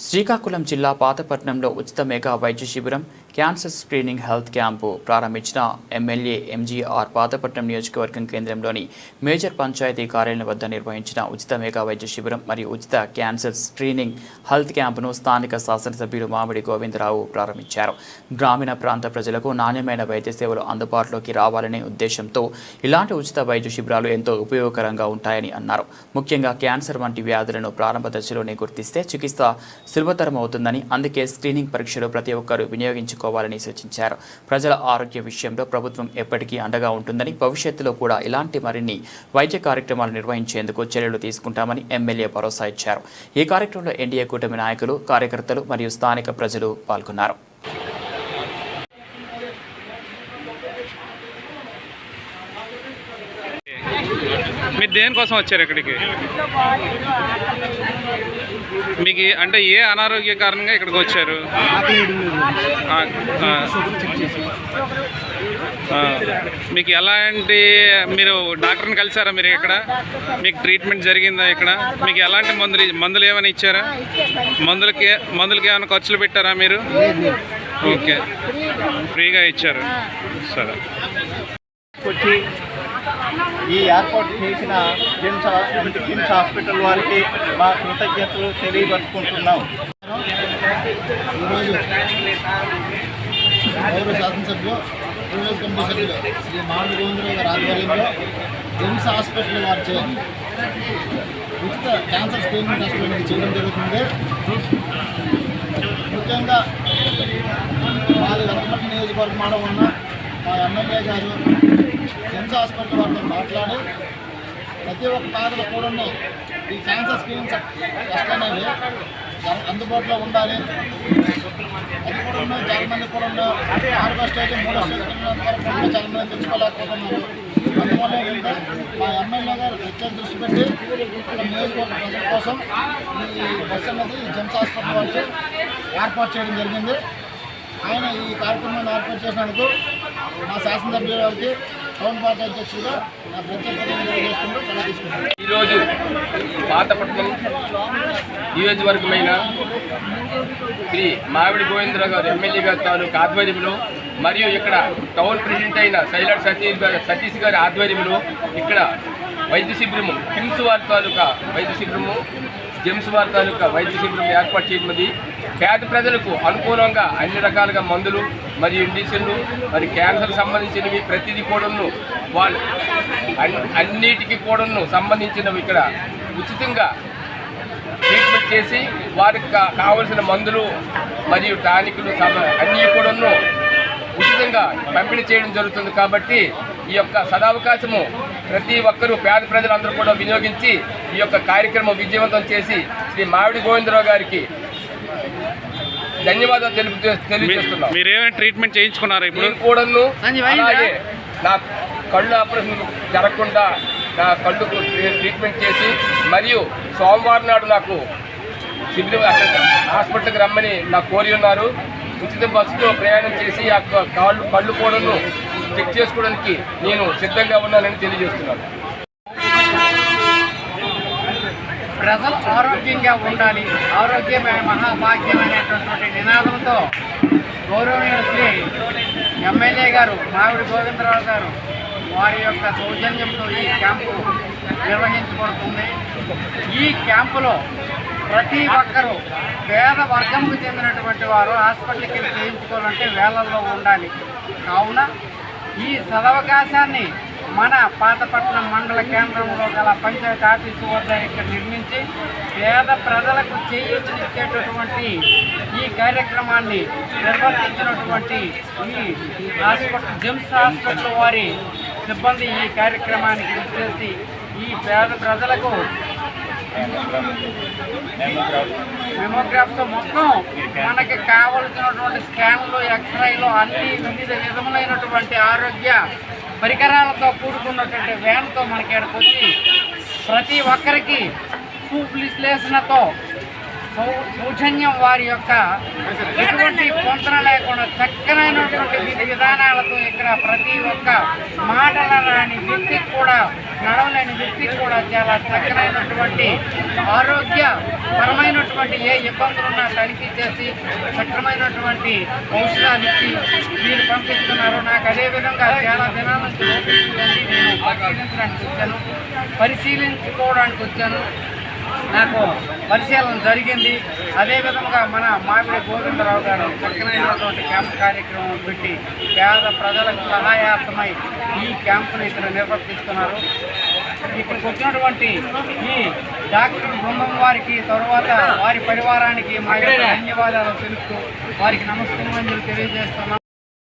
శ్రీకాకుళం జిల్లా పాతపట్నంలో ఉచిత మెగా వైద్య శిబిరం క్యాన్సర్ స్క్రీనింగ్ హెల్త్ క్యాంపు ప్రారంభించిన ఎమ్మెల్యే ఎంజీఆర్ పాతపట్నం నియోజకవర్గం కేంద్రంలోని మేజర్ పంచాయతీ కార్యాలయం వద్ద నిర్వహించిన ఉచిత మెగా వైద్య శిబిరం మరియు ఉచిత క్యాన్సర్ స్క్రీనింగ్ హెల్త్ క్యాంపును స్థానిక శాసనసభ్యులు మామిడి గోవిందరావు ప్రారంభించారు. గ్రామీణ ప్రాంత ప్రజలకు నాణ్యమైన వైద్య సేవలు అందుబాటులోకి రావాలనే ఉద్దేశంతో ఇలాంటి ఉచిత వైద్య శిబిరాలు ఎంతో ఉపయోగకరంగా ఉంటాయని అన్నారు. ముఖ్యంగా క్యాన్సర్ వంటి వ్యాధులను ప్రారంభ దశలోనే గుర్తిస్తే చికిత్స సులభతరం అవుతుందని అందుకే స్క్రీనింగ్ పరీక్షలు ప్రతి ఒక్కరూ వినియోగించుకోవాలని సూచించారు. ప్రజల ఆరోగ్య విషయంలో ప్రభుత్వం ఎప్పటికీ అండగా ఉంటుందని భవిష్యత్తులో కూడా ఇలాంటి మరిన్ని వైద్య కార్యక్రమాలు నిర్వహించేందుకు చర్యలు తీసుకుంటామని ఎమ్మెల్యే భరోసా ఇచ్చారు. ఈ కార్యక్రమంలో ఎన్డీఏ కూటమి నాయకులు కార్యకర్తలు మరియు స్థానిక ప్రజలు పాల్గొన్నారు. మీరు దేనికోసం వచ్చారు ఇక్కడికి? మీకు అంటే ఏ అనారోగ్య కారణంగా ఇక్కడికి వచ్చారు? మీకు ఎలాంటి మీరు డాక్టర్ని కలిసారా మీరు ఇక్కడ? మీకు ట్రీట్మెంట్ జరిగిందా ఇక్కడ? మీకు ఎలాంటి మందులు మందులు ఏమైనా ఇచ్చారా? మందులకి మందులకి ఏమైనా ఖర్చులు పెట్టారా మీరు? ఓకే. ఫ్రీగా ఇచ్చారు. సరే. ఈ ఏర్పాటు చేసిన కిమ్స్ హాస్పిటల్ కిమ్స్ హాస్పిటల్ వారికి మా కృతజ్ఞతలు తెలియపరుచుకుంటున్నాం. ఈరోజు గౌరవ శాసనసభ్యులు ప్రివిలేజ్ కమిటీ సభ్యులు శ్రీ మామిడి గోవిందరావు గారి ఆధ్వర్యంలో ఎయిమ్స్ హాస్పిటల్ వారిచే ఉచిత క్యాన్సర్ స్క్రీనింగ్ టెస్ట్ అనేది చేయడం జరుగుతుంది. ముఖ్యంగా మాది వెంకటపట్నం నియోజకవర్గంలో ఉన్న మా ఎమ్మెల్యే గారు ఎయిమ్స్ హాస్పిటల్ వాళ్ళతో మాట్లాడి ప్రతి ఒక్క పేదలు కూడా ఈ క్యాన్సర్ స్క్రీనింగ్ కష్టమైనవి అందుబాటులో ఉండాలి. అది కూడా ఉన్నాయి చాలా మంది కూడా ఉన్నారు ఆరో స్టేజ్ మూడో స్టేజ్ వరకు చాలా మంది తెచ్చుకోలేకపోతున్నారు అందువల్ల ఏంటంటే మా ఎమ్మెల్యే గారు ప్రత్యేక దృష్టి పెట్టి ఇక్కడ నియోజకవర్గ ప్రజల కోసం ఈ బస్ అనేది జెమ్స్ హాస్పిటల్ వాళ్ళు ఏర్పాటు చేయడం జరిగింది. ఆయన ఈ కార్యక్రమాన్ని ఏర్పాటు చేసినందుకు మా శాసనసభ్యులకి టౌన్ పార్టీ అధ్యక్షుడిగా నా ప్రత్యేక ఈరోజు పాతపట్నం నియోజకవర్గమైన శ్రీ మామిడి గోవిందరావు గారు ఎమ్మెల్యే గారి తాలూకు ఆధ్వర్యంలో మరియు ఇక్కడ టౌన్ ప్రెసిడెంట్ అయిన సైలాడ్ సతీష్ గారు సతీష్ గారి ఆధ్వర్యంలో ఇక్కడ వైద్య శిబిరము కిమ్స్ వారి తాలూకా వైద్య శిబిరము జెమ్స్ వారి తాలూకా వైద్య శిబిరం ఏర్పాటు చేయబడింది పేద ప్రజలకు అనుకూలంగా అన్ని రకాలుగా మందులు మరియు ఇండిషన్లు మరి క్యాన్సర్ సంబంధించినవి ప్రతిదీ కూడాను వాళ్ళు అన్నిటికీ కూడాను సంబంధించినవి ఇక్కడ ఉచితంగా ట్రీట్మెంట్ చేసి వారికి కావలసిన మందులు మరియు టానిక్లు అన్నీ కూడాను ఉచితంగా పంపిణీ చేయడం జరుగుతుంది కాబట్టి ఈ యొక్క సదావకాశము ప్రతి ఒక్కరూ పేద ప్రజలందరూ కూడా వినియోగించి ఈ యొక్క కార్యక్రమం విజయవంతం చేసి శ్రీ మావిడి గోవిందరావు గారికి ధన్యవాదాలు తెలుపు తెలియజేస్తున్నాం. మీరేమైనా ట్రీట్మెంట్ చేయించుకున్నారా ఇప్పుడు? నేను కూడాను అలాగే నా కళ్ళు ఆపరేషన్ జరగకుండా నా కళ్ళుకు ట్రీట్మెంట్ చేసి మరియు సోమవారం నాడు నాకు శిబిరం అక్కడ హాస్పిటల్కి రమ్మని నాకు కోరి ఉన్నారు. ఉచిత బస్సులో ప్రయాణం చేసి ఆ క- కాళ్ళు కళ్ళు కూడాను చెక్ చేసుకోవడానికి నేను సిద్ధంగా ఉన్నానని తెలియజేస్తున్నాను. ప్రజలు ఆరోగ్యంగా ఉండాలి. ఆరోగ్యమే మహాభాగ్యం అనేటటువంటి నినాదంతో గౌరవనీయుడు శ్రీ ఎమ్మెల్యే గారు మావిడి గోవిందరావు గారు వారి యొక్క సౌజన్యంతో ఈ క్యాంపు నిర్వహించబడుతుంది. ఈ క్యాంపులో ప్రతి ఒక్కరూ పేద వర్గంకు చెందినటువంటి వారు హాస్పిటల్కి వెళ్ళి చేయించుకోవాలంటే వేలల్లో ఉండాలి. కావున ఈ సదవకాశాన్ని మన పాతపట్నం మండల కేంద్రంలో గల పంచాయతీ ఆఫీసు వద్ద ఇక్కడ నిర్మించి పేద ప్రజలకు చేయించేటటువంటి ఈ కార్యక్రమాన్ని నిర్వర్తించినటువంటి ఈ హాస్పిటల్ జిమ్స్ హాస్పిటల్ వారి సిబ్బంది ఈ కార్యక్రమానికి చేసి ఈ పేద ప్రజలకు మెమోగ్రాఫ్తో మొత్తం మనకి కావలసినటువంటి స్కాన్లు ఎక్స్రేలు అన్ని వివిధ విధములైనటువంటి ఆరోగ్య పరికరాలతో కూడుకున్నటువంటి వ్యాన్తో మనకి ఇక్కడికి వచ్చి ప్రతి ఒక్కరికి సూప్ విశ్లేషణతో సౌజన్యం వారి యొక్క ఎటువంటి పొంతన లేకుండా చక్కనైనటువంటి విధి విధానాలతో ఇక్కడ ప్రతి ఒక్క మాటల రాని వ్యక్తికి కూడా నడవలేని వ్యక్తికి కూడా చాలా చక్కనైనటువంటి ఆరోగ్య పరమైనటువంటి ఏ ఇబ్బందులున్నా తనిఖీ చేసి చక్కమైనటువంటి ఔషధాలు ఇచ్చి మీరు పంపిస్తున్నారు. నాకు అదే విధంగా చాలా దినాల నుంచి నేను పరిశీలించడానికి వచ్చాను. పరిశీలించుకోవడానికి వచ్చాను. నాకు పరిశీలన జరిగింది. అదేవిధంగా మన మామిడి గోవిందరావు గారు చక్కనైనటువంటి క్యాంప్ కార్యక్రమం పెట్టి పేద ప్రజలకు సహాయార్థమై ఈ క్యాంపును ఇక్కడ నిర్వర్తిస్తున్నారు. ఇక్కడికి వచ్చినటువంటి ఈ డాక్టర్ బృందం వారికి తరువాత వారి పరివారానికి మా ధన్యవాదాలు తెలుపుతూ వారికి నమస్కారం తెలియజేస్తున్నాం.